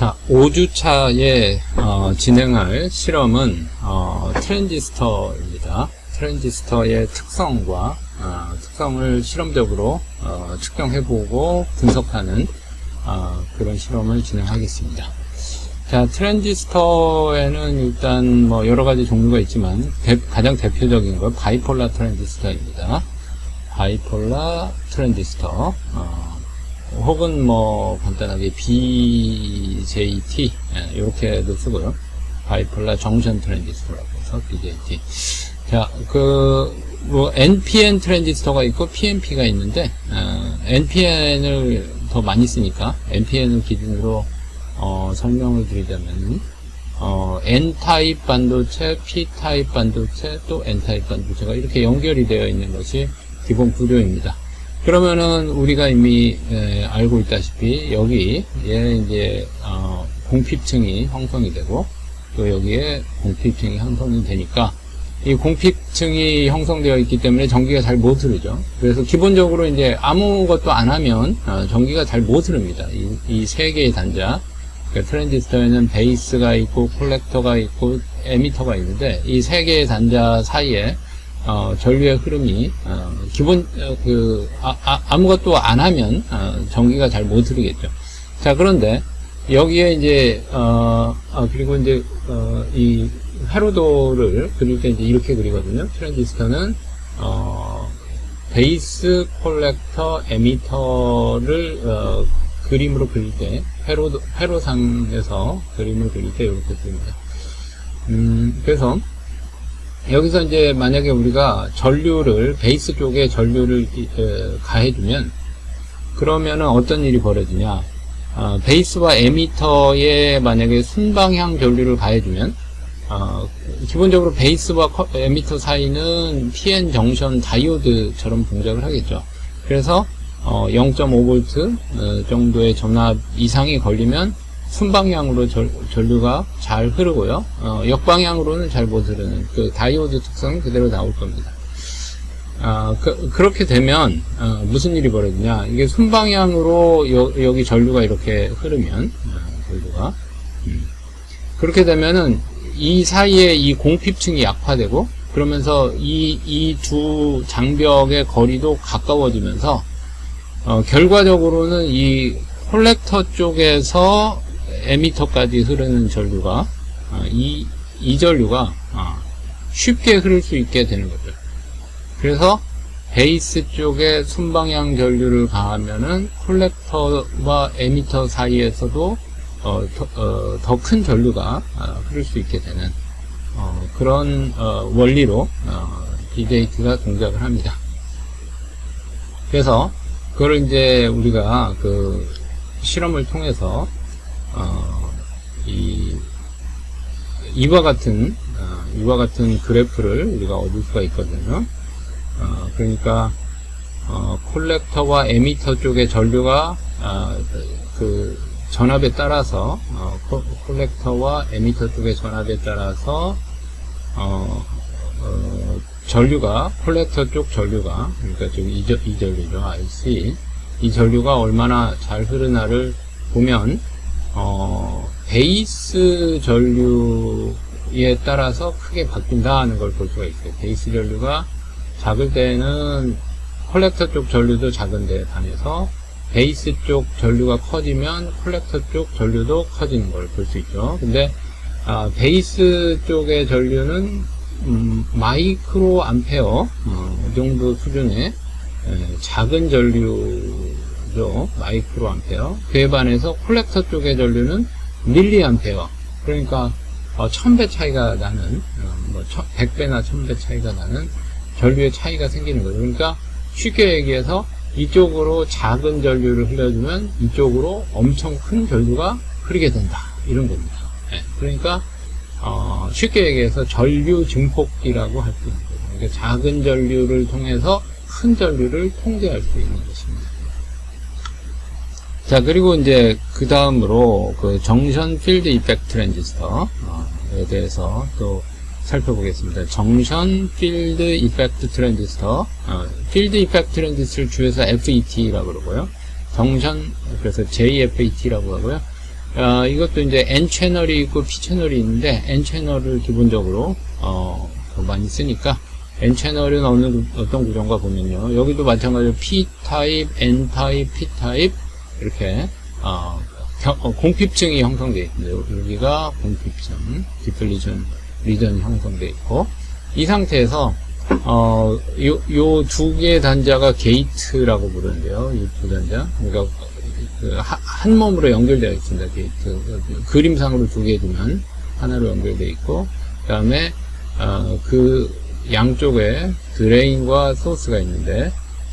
자, 5주차에 어, 진행할 실험은 어, 트랜지스터입니다. 트랜지스터의 특성과 어, 특성을 실험적으로 어, 측정해보고 분석하는 어, 그런 실험을 진행하겠습니다. 자, 트랜지스터에는 일단 뭐 여러 가지 종류가 있지만 대- 가장 대표적인 건 바이폴라 트랜지스터입니다. 바이폴라 트랜지스터. 어, 혹은 뭐 간단하게 BJT 예, 이렇게도 쓰고요. 바이폴라 정션 트랜지스터라고 해서 BJT. 자, 그 뭐 NPN 트랜지스터가 있고 PNP가 있는데 어, NPN을 더 많이 쓰니까 NPN을 기준으로 어, 설명을 드리자면 어, N-타입 반도체, P-타입 반도체, 또 N-타입 반도체가 이렇게 연결이 되어 있는 것이 기본 구조입니다. 그러면은 우리가 이미 에, 알고 있다시피 여기 얘 이제 어, 공핍층이 형성이 되고 또 여기에 공핍층이 형성이 되니까 이 공핍층이 형성되어 있기 때문에 전기가 잘 못 흐르죠. 그래서 기본적으로 이제 아무것도 안 하면 어, 전기가 잘 못 흐릅니다. 이 세 개의 단자 그러니까 트랜지스터에는 베이스가 있고 콜렉터가 있고 에미터가 있는데 이 세 개의 단자 사이에 어, 전류의 흐름이 어, 기본 어, 그 아, 무것도안 하면 어, 전기가 잘 못 흐르겠죠. 자 그런데 여기에 이제 어, 아, 그리고 이제 어, 이 회로도를 그릴 때 이제 이렇게 그리거든요. 트랜지스터는 어, 베이스 콜렉터 에미터를 어, 그림으로 그릴 때 회로 회로상에서 그림을 그릴 때 이렇게 그립니다. 음, 그래서 여기서 이제 만약에 우리가 전류를 베이스 쪽에 전류를 가해주면 그러면은 어떤 일이 벌어지냐 어, 베이스와 에미터에 만약에 순방향 전류를 가해주면 어, 기본적으로 베이스와 커- 에미터 사이는 PN 정션 다이오드처럼 동작을 하겠죠. 그래서 어, 0.5V 어, 정도의 전압 이상이 걸리면 순방향으로 전, 전류가 잘 흐르고요. 어, 역방향으로는 잘 못 흐르는 그 다이오드 특성이 그대로 나올 겁니다. 아, 그, 렇게 되면 어, 무슨 일이 벌어지냐? 이게 순방향으로 여, 기 전류가 이렇게 흐르면 어, 전류가 음. 그렇게 되면은 이 사이에 이 공핍층이 약화되고 그러면서 이 이 두 장벽의 거리도 가까워지면서 어, 결과적으로는 이 콜렉터 쪽에서 에미터까지 흐르는 전류가 어, 이, 이 전류가 어, 쉽게 흐를 수 있게 되는 거죠. 그래서 베이스 쪽에 순방향 전류를 가하면은 콜렉터와 에미터 사이에서도 어, 더큰 전류가 어, 흐를 수 있게 되는 어, 그런 어, 원리로 어, BJT가 동작을 합니다. 그래서 그걸 이제 우리가 그 실험을 통해서 어, 이 이와 같은 어, 이와 같은 그래프를 우리가 얻을 수가 있거든요. 어, 그러니까 어, 콜렉터와 에미터 쪽의 전류가 어, 그 전압에 따라서 어, 콜- 콜렉터와 에미터 쪽의 전압에 따라서 어, 어, 전류가 콜렉터 쪽 전류가 그러니까 지금 이, 저- 이 전류죠 IC 이 전류가 얼마나 잘 흐르나를 보면 어, 베이스 전류에 따라서 크게 바뀐다는 걸 볼 수가 있어요. 베이스 전류가 작을 때는 콜렉터 쪽 전류도 작은데 반해서 베이스 쪽 전류가 커지면 콜렉터 쪽 전류도 커지는 걸 볼 수 있죠. 근데 아, 베이스 쪽의 전류는 음, 마이크로 암페어 어, 이 정도 수준의 에, 작은 전류 죠. 마이크로 암페어. 그에 반해서 콜렉터 쪽의 전류는 밀리 암페어. 그러니까 어, 1000배 차이가 나는 어, 뭐 100배나 1000배 차이가 나는 전류의 차이가 생기는 거죠. 그러니까 쉽게 얘기해서 이쪽으로 작은 전류를 흘려주면 이쪽으로 엄청 큰 전류가 흐르게 된다. 이런 겁니다. 예, 그러니까 어, 쉽게 얘기해서 전류 증폭기라고 할 수 있는 거죠. 그러니까 작은 전류를 통해서 큰 전류를 통제할 수 있는 것입니다. 자, 그리고 이제 그 다음으로 그 정션 필드 이펙트 트랜지스터에 대해서 또 살펴보겠습니다. 정션 필드 이펙트 트랜지스터, 어, 필드 이펙트 트랜지스터를 줄여서 FET라고 그러고요. 정션, 그래서 JFET라고 하고요. 어, 이것도 이제 N 채널이 있고 P 채널이 있는데 N 채널을 기본적으로 어, 더 많이 쓰니까 N 채널은 어느 구- 어떤 구조인가 보면요. 여기도 마찬가지로 P 타입, N 타입, P 타입 이렇게 어, 겨- 어, 공핍층이 형성되어 있습니다. 여기가 공핍층, 디플리전 리전이 형성되어 있고 이 상태에서 어, 요, 요 두 개의 단자가 게이트라고 부르는데요. 이 두 단자. 그러니까 그 하- 한 몸으로 연결되어 있습니다. 게이트. 그 그림상으로 두개 두면 하나로 연결되어 있고, 그 다음에, 어, 그 양쪽에 드레인과 소스가 있는데,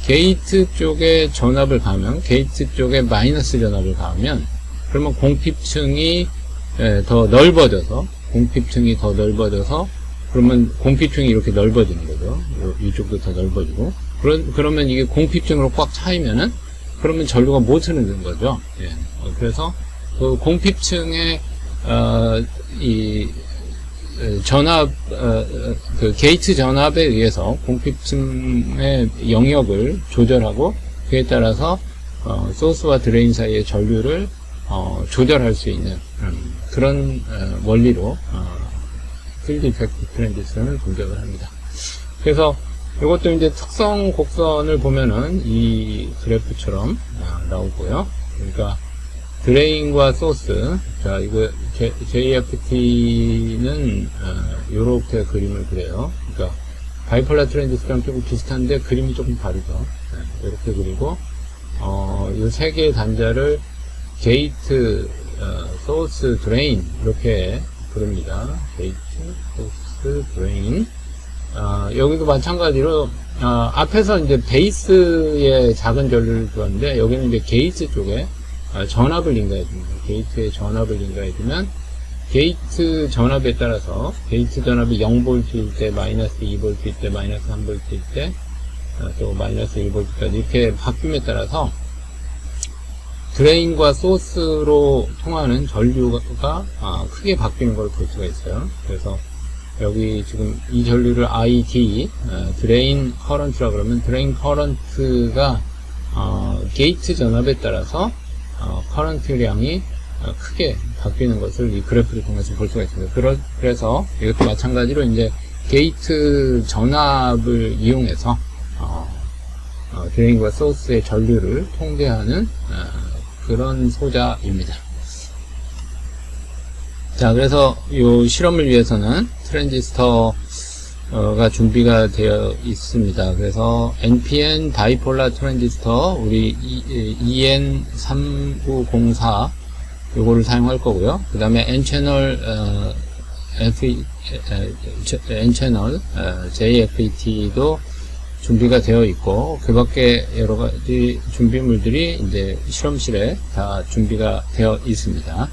게이트 쪽에 전압을 가면, 게이트 쪽에 마이너스 전압을 가면, 그러면 공핍층이 예, 더 넓어져서, 공핍층이 더 넓어져서, 그러면 공핍층이 이렇게 넓어지는 거죠. 요- 이쪽도 더 넓어지고. 그러, 그러면 이게 공핍층으로 꽉 차이면은, 그러면 전류가 못 흐르는 거죠. 예. 어, 그래서 그 공핍층의 어, 이 어, 전압 어, 어, 그 게이트 전압에 의해서 공핍층의 영역을 조절하고 그에 따라서 어, 소스와 드레인 사이의 전류를 어, 조절할 수 있는 음, 그런 어, 원리로 어, 필드 이펙트 트랜지스터를 분석을 합니다. 그래서 이것도 이제 특성 곡선을 보면은 이 그래프처럼 아, 나오고요. 그러니까 드레인과 소스. 자, 이거 JFT는 이렇게 그림을 그려요. 그러니까 바이폴라 트랜지스터랑 조금 비슷한데 그림이 조금 다르죠. 네, 이렇게 그리고 어, 이 세 개의 단자를 게이트, 어, 소스, 드레인 이렇게 부릅니다. 게이트, 소스, 드레인. 아, 여기도 마찬가지로 아, 앞에서 이제 베이스에 작은 전류를 주었는데 여기는 이제 게이트 쪽에 아, 전압을 인가해 줍니다. 게이트에 전압을 인가해 주면 게이트 전압에 따라서 게이트 전압이 0V일 때 마이너스 2V일 때 마이너스 3V일 때 아, 또 마이너스 1V까지 이렇게 바뀜에 따라서 드레인과 소스로 통하는 전류가 아, 크게 바뀌는 걸 볼 수가 있어요. 그래서 여기 지금 이 전류를 ID 어, 드레인 커런트라 그러면 드레인 커런트가 어, 게이트 전압에 따라서 어, 커런트량이 어, 크게 바뀌는 것을 이 그래프를 통해서 볼 수가 있습니다. 그러, 그래서 이것도 마찬가지로 이제 게이트 전압을 이용해서 어, 어, 드레인과 소스의 전류를 통제하는 어, 그런 소자입니다. 자, 그래서 이 실험을 위해서는 트랜지스터 가 준비가 되어 있습니다. 그래서 NPN 바이폴라 트랜지스터 우리 EN3904 요거를 사용할 거고요. 그 다음에 N채널 어, N채널 어, JFET도 준비가 되어 있고 그 밖에 여러 가지 준비물들이 이제 실험실에 다 준비가 되어 있습니다.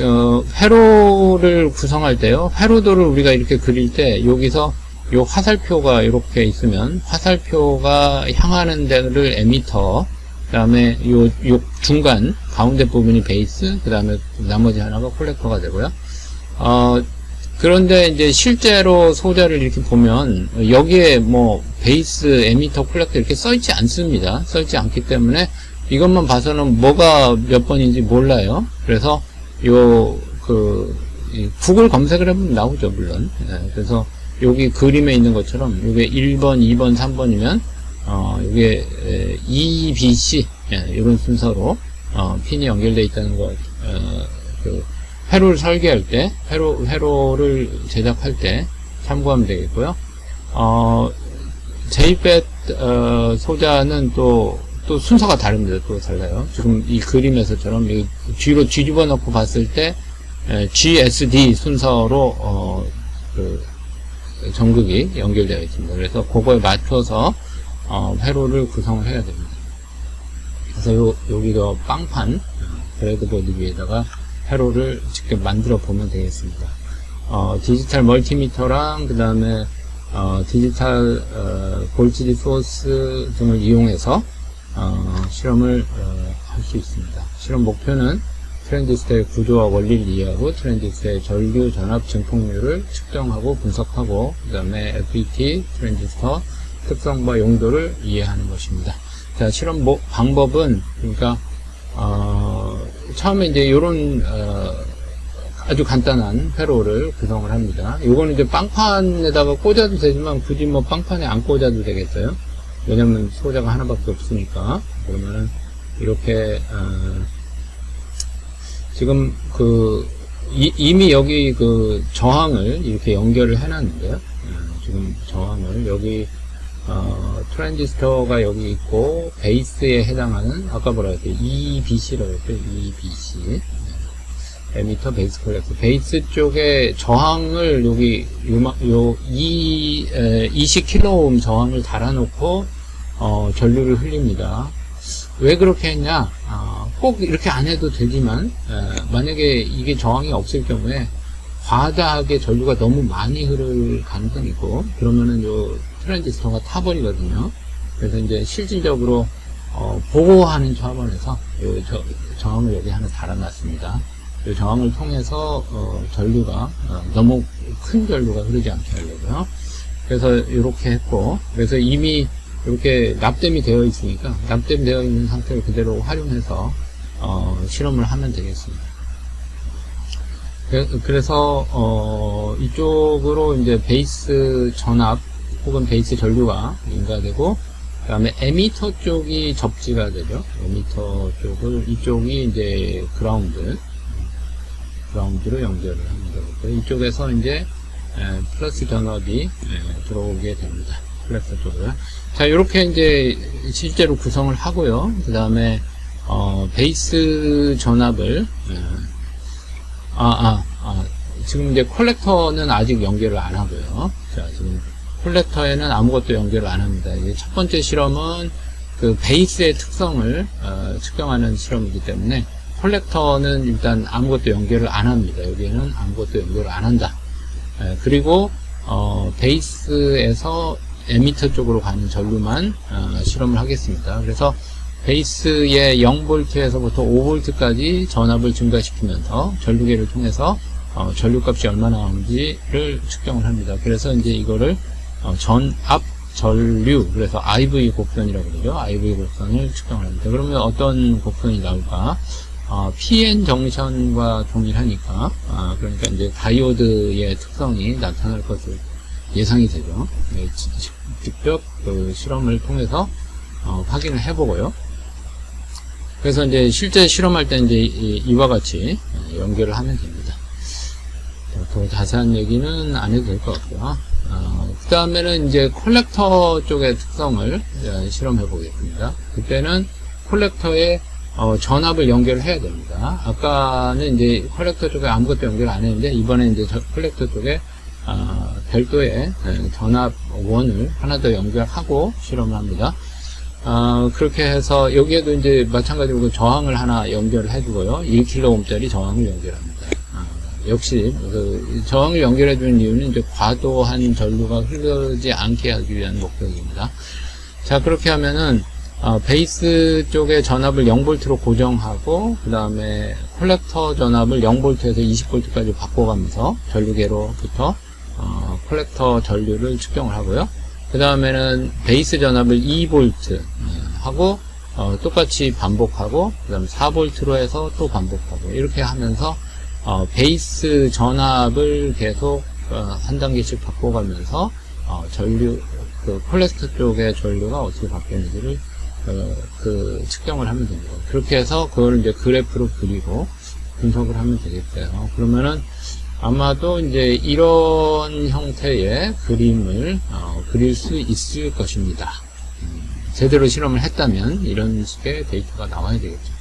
어, 회로를 구성할 때요. 회로도를 우리가 이렇게 그릴 때 여기서 요 화살표가 이렇게 있으면 화살표가 향하는 데를 에미터 그 다음에 요, 요 중간 가운데 부분이 베이스 그 다음에 나머지 하나가 콜렉터가 되고요. 어, 그런데 이제 실제로 소자를 이렇게 보면 여기에 뭐 베이스, 에미터, 콜렉터 이렇게 써 있지 않습니다. 써 있지 않기 때문에 이것만 봐서는 뭐가 몇 번인지 몰라요. 그래서 요, 그, 이 구글 검색을 해보면 나오죠, 물론. 예, 그래서 여기 그림에 있는 것처럼 이게 1번, 2번, 3번이면 어, 이게 에, E, B, C 예, 이런 순서로 어, 핀이 연결되어 있다는 것, 어, 그 회로를 설계할 때, 회로, 회로를 제작할 때 참고하면 되겠고요. 어, JPET 어, 소자는 또, 또 순서가 다릅니다. 또 달라요. 지금 이 그림에서처럼 이 뒤로 뒤집어 놓고 봤을 때 에, GSD 순서로 어, 그 전극이 연결되어 있습니다. 그래서 그거에 맞춰서 어, 회로를 구성을 해야 됩니다. 그래서 요, 여기가 빵판 어, 브레드보드 위에다가 회로를 직접 만들어 보면 되겠습니다. 어, 디지털 멀티미터랑 그 다음에 어, 디지털 어, 볼티지 소스 등을 이용해서 어, 실험을 할수 있습니다. 실험 목표는 트랜지스터의 구조와 원리를 이해하고 트랜지스터의 전류 전압 증폭률을 측정하고 분석하고 그 다음에 FET 트랜지스터 특성과 용도를 이해하는 것입니다. 자, 실험 모- 방법은 그러니까 어, 처음에 이제 요런, 어, 아주 간단한 회로를 구성을 합니다. 요거는 이제 빵판에다가 꽂아도 되지만 굳이 뭐 빵판에 안 꽂아도 되겠어요. 왜냐면 소자가 하나밖에 없으니까. 그러면은 이렇게, 어, 지금 그, 이, 이미 여기 그 저항을 이렇게 연결을 해놨는데요. 어, 지금 저항을 여기 어, 트랜지스터가 여기 있고 베이스에 해당하는 아까 뭐라 했죠? EBC라고 했죠? EBC 에미터 베이스 컬렉터 베이스 쪽에 저항을 여기 요마, 요 2, 20kΩ 저항을 달아놓고 어, 전류를 흘립니다. 왜 그렇게 했냐? 아, 꼭 이렇게 안 해도 되지만 에, 만약에 이게 저항이 없을 경우에 과다하게 전류가 너무 많이 흐를 가능성이 있고 그러면은 요 트랜지스터가 타버리거든요. 그래서 이제 실질적으로 어, 보호하는 차원에서 요 저, 저항을 여기 하나 달아놨습니다. 이 저항을 통해서 어, 전류가 어, 너무 큰 전류가 흐르지 않게 하려고요. 그래서 이렇게 했고 그래서 이미 이렇게 납땜이 되어 있으니까 납땜 되어 있는 상태를 그대로 활용해서 어, 실험을 하면 되겠습니다. 그래- 그래서 어, 이쪽으로 이제 베이스 전압 혹은 베이스 전류가 인가되고 그 다음에 에미터 쪽이 접지가 되죠. 에미터 쪽을 이쪽이 이제 그라운드 그라운드로 연결을 거고요. 이쪽에서 이제 에, 플러스 전압이 에, 들어오게 됩니다. 플렉서 쪽으로. 자, 이렇게 이제 실제로 구성을 하고요. 그 다음에 어, 베이스 전압을 에, 아, 아, 아, 지금 이제 콜렉터는 아직 연결을 안 하고요. 자, 지금 콜렉터에는 아무것도 연결을 안 합니다. 이제 첫 번째 실험은 그 베이스의 특성을 어, 측정하는 실험이기 때문에 콜렉터는 일단 아무것도 연결을 안 합니다. 여기에는 아무것도 연결을 안 한다. 에, 그리고 어, 베이스에서 에미터 쪽으로 가는 전류만 어, 실험을 하겠습니다. 그래서 베이스의 0V에서부터 5V까지 전압을 증가시키면서 전류계를 통해서 어, 전류값이 얼마나 나오는지를 측정을 합니다. 그래서 이제 이거를 어, 전압 전류 그래서 IV 곡선이라고 그러죠. IV 곡선을 측정을 합니다. 그러면 어떤 곡선이 나올까? 어, PN 정션과 동일하니까 아, 그러니까 이제 다이오드의 특성이 나타날 것을 예상이 되죠. 네, 직접 그 실험을 통해서 어, 확인을 해보고요. 그래서 이제 실제 실험할 때 이제 이- 이와 같이 어, 연결을 하면 됩니다. 자, 더 자세한 얘기는 안 해도 될 것 같고요. 그 다음에는 이제 콜렉터 쪽의 특성을 어, 실험해 보겠습니다. 그때는 콜렉터에 어, 전압을 연결을 해야 됩니다. 아까는 이제 콜렉터 쪽에 아무것도 연결 안 했는데 이번에 이제 저 콜렉터 쪽에 아, 별도의 에, 전압 원을 하나 더 연결하고 실험을 합니다. 아, 그렇게 해서 여기에도 이제 마찬가지로 그 저항을 하나 연결을 해두고요. 1kΩ짜리 저항을 연결합니다. 아, 역시 그 저항을 연결해 주는 이유는 이제 과도한 전류가 흐르지 않게 하기 위한 목적입니다. 자 그렇게 하면은 어, 베이스 쪽의 전압을 0V로 고정하고 그 다음에 콜렉터 전압을 0V에서 20V까지 바꿔가면서 전류계로부터 어, 콜렉터 전류를 측정을 하고요. 그 다음에는 베이스 전압을 2V 하고 어, 똑같이 반복하고 그 다음에 4V로 해서 또 반복하고 이렇게 하면서 어, 베이스 전압을 계속 어, 한 단계씩 바꿔가면서 어, 전류 그 콜렉터 쪽의 전류가 어떻게 바뀌는지를 어, 그 측정을 하면 됩니다. 그렇게 해서 그걸 이제 그래프로 그리고 분석을 하면 되겠어요. 그러면은 아마도 이제 이런 형태의 그림을 어, 그릴 수 있을 것입니다. 음, 제대로 실험을 했다면 이런 식의 데이터가 나와야 되겠죠.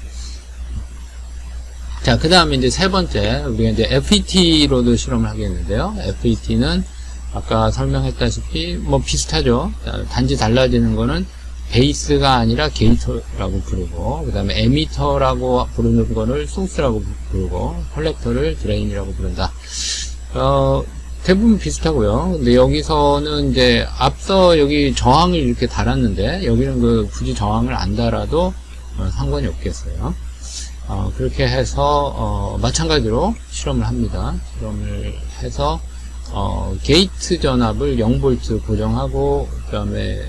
자, 그 다음에 이제 세 번째, 우리가 이제 FET로도 실험을 하겠는데요. FET는 아까 설명했다시피 뭐 비슷하죠. 자, 단지 달라지는 거는 베이스가 아니라 게이터라고 부르고, 그 다음에 에미터라고 부르는 거를 소스라고 부르고, 컬렉터를 드레인이라고 부른다. 어, 대부분 비슷하고요. 근데 여기서는 이제 앞서 여기 저항을 이렇게 달았는데, 여기는 그 굳이 저항을 안 달아도 어, 상관이 없겠어요. 어, 그렇게 해서 어, 마찬가지로 실험을 합니다. 실험을 해서 어, 게이트 전압을 0V 고정하고 그 다음에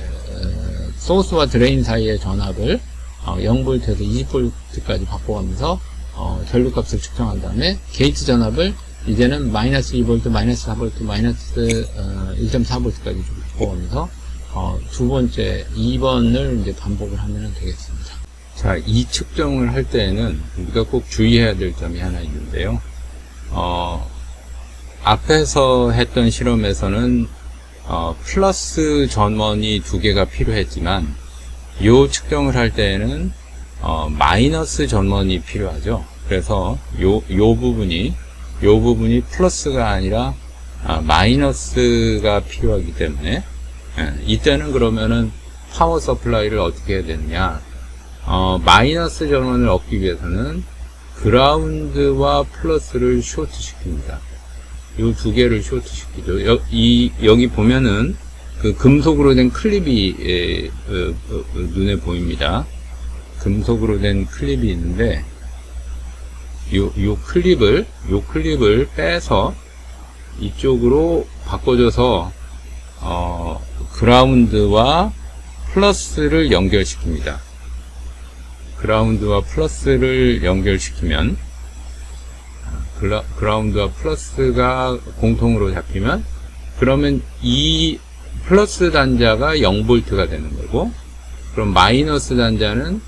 소스와 드레인 사이의 전압을 어, 0V에서 20V까지 바꿔가면서 어, 전류값을 측정한 다음에 게이트 전압을 이제는 마이너스 2V, 마이너스 4V, 마이너스 어, 1.4V까지 좀 바꿔가면서 어, 두 번째 2번을 이제 반복을 하면 되겠습니다. 자, 이 측정을 할 때에는 우리가 꼭 주의해야 될 점이 하나 있는데요. 어, 앞에서 했던 실험에서는 어, 플러스 전원이 두 개가 필요했지만 요 측정을 할 때에는 어, 마이너스 전원이 필요하죠. 그래서 요, 요 부분이 요 부분이 플러스가 아니라 아, 마이너스가 필요하기 때문에 예, 이때는 그러면은 파워 서플라이를 어떻게 해야 되느냐 어, 마이너스 전원을 얻기 위해서는 그라운드와 플러스를 쇼트 시킵니다. 이 두 개를 쇼트 시키죠. 여, 이, 여기 보면은 그 금속으로 된 클립이 에, 어, 어, 어, 눈에 보입니다. 금속으로 된 클립이 있는데 요, 요 클립을 요 클립을 빼서 이쪽으로 바꿔줘서 어, 그라운드와 플러스를 연결시킵니다. 그라운드와 플러스를 연결시키면 그라, 그라운드와 플러스가 공통으로 잡히면 그러면 이 플러스 단자가 0볼트가 되는 거고 그럼 마이너스 단자는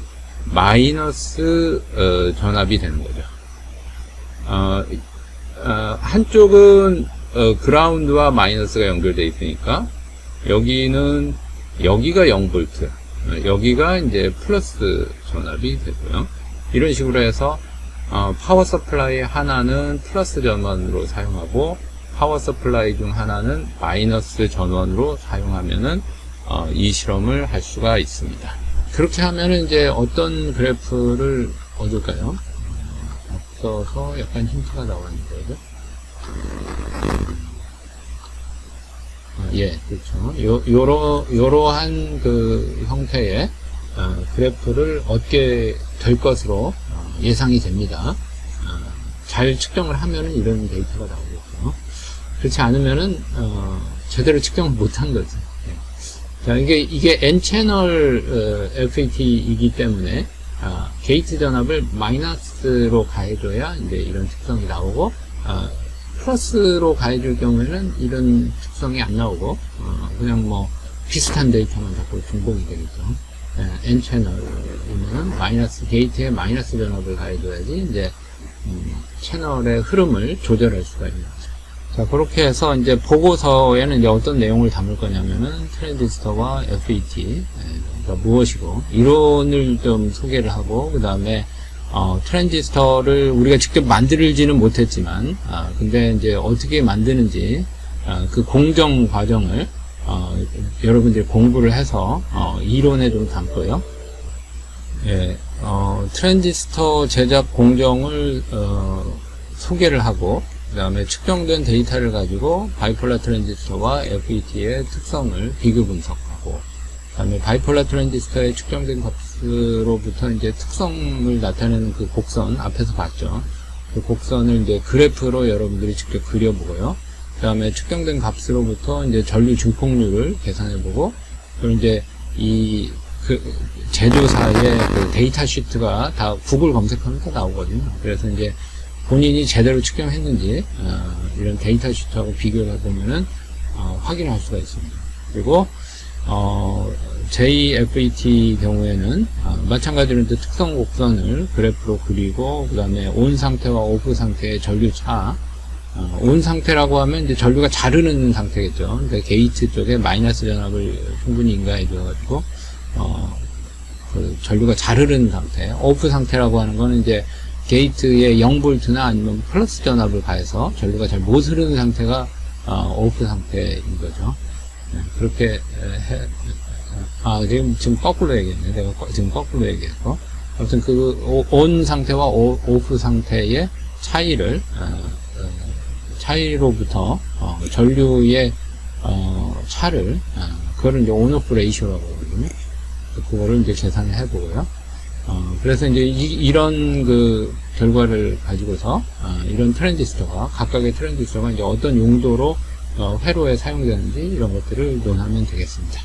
마이너스 어, 전압이 되는 거죠. 어, 어, 한쪽은 어, 그라운드와 마이너스가 연결되어 있으니까 여기는 여기가 0볼트 어, 여기가 이제 플러스 전압이 되고요. 이런 식으로 해서 어, 파워 서플라이 하나는 플러스 전원으로 사용하고 파워 서플라이 중 하나는 마이너스 전원으로 사용하면은 어, 이 실험을 할 수가 있습니다. 그렇게 하면은 이제 어떤 그래프를 얻을까요? 어, 앞서서 약간 힌트가 나왔는데, 그죠? 아, 예, 그렇죠. 요, 요러, 요러한 그 형태의 어, 그래프를 얻게 될 것으로 어, 예상이 됩니다. 어, 잘 측정을 하면은 이런 데이터가 나오겠죠. 그렇지 않으면은 어, 제대로 측정을 못한 거죠. 예. 자, 이게 이게 N 채널 어, FET이기 때문에 아, 게이트 전압을 마이너스로 가해줘야 이제 이런 특성이 나오고 아, 플러스로 가해줄 경우에는 이런 특성이 안 나오고 어, 그냥 뭐 비슷한 데이터만 자꾸 중복이 되겠죠. 예, N 채널이면 마이너스 게이트에 마이너스 전압을 가해줘야지 이제 음, 채널의 흐름을 조절할 수가 있는 거죠. 자 그렇게 해서 이제 보고서에는 이제 어떤 내용을 담을 거냐면은 트랜지스터와 FET 가 무엇이고 이론을 좀 소개를 하고 그 다음에 어, 트랜지스터를 우리가 직접 만들지는 못했지만 아, 근데 이제 어떻게 만드는지 아, 그 공정 과정을 어, 여러분들이 공부를 해서 어, 이론에 좀 담고요. 예, 어, 트랜지스터 제작 공정을 어, 소개를 하고 그 다음에 측정된 데이터를 가지고 바이폴라 트랜지스터와 FET의 특성을 비교 분석하고 그 다음에 바이폴라 트랜지스터의 측정된 값으로부터 이제 특성을 나타내는 그 곡선 앞에서 봤죠. 그 곡선을 이제 그래프로 여러분들이 직접 그려보고요. 그 다음에 측정된 값으로부터 이제 전류 증폭률을 계산해보고 그리고 이제 이 그 제조사의 그 데이터 시트가 다 구글 검색하면 다 나오거든요. 그래서 이제 본인이 제대로 측정했는지 어, 이런 데이터 시트하고 비교를 해보면은 어, 확인할 수가 있습니다. 그리고 어, JFET 경우에는 어, 마찬가지로 이제 특성 곡선을 그래프로 그리고 그 다음에 온 상태와 오프 상태의 전류 차 어, 온 상태라고 하면 이제 전류가 잘 흐르는 상태겠죠. 근데 게이트 쪽에 마이너스 전압을 충분히 인가해 줘가지고 어, 그 전류가 잘 흐르는 상태. 오프 상태라고 하는 거는 이제 게이트에 0볼트나 아니면 플러스 전압을 가해서 전류가 잘 못 흐르는 상태가 어, 오프 상태인 거죠. 네, 그렇게 해, 아 지금 지금 거꾸로 얘기했네. 내가 거- 지금 거꾸로 얘기했고 아무튼 그 온 상태와 오, 오프 상태의 차이를 어, 어, 차이로부터 어, 전류의 어, 차를 어, 그거를 이제 온오프 레이쇼라고 하거든요. 그거를 이제 계산을 해보고요. 어, 그래서 이제 이, 런 그 결과를 가지고서 어, 이런 트랜지스터가 각각의 트랜지스터가 이제 어떤 용도로 어, 회로에 사용되는지 이런 것들을 논하면 되겠습니다.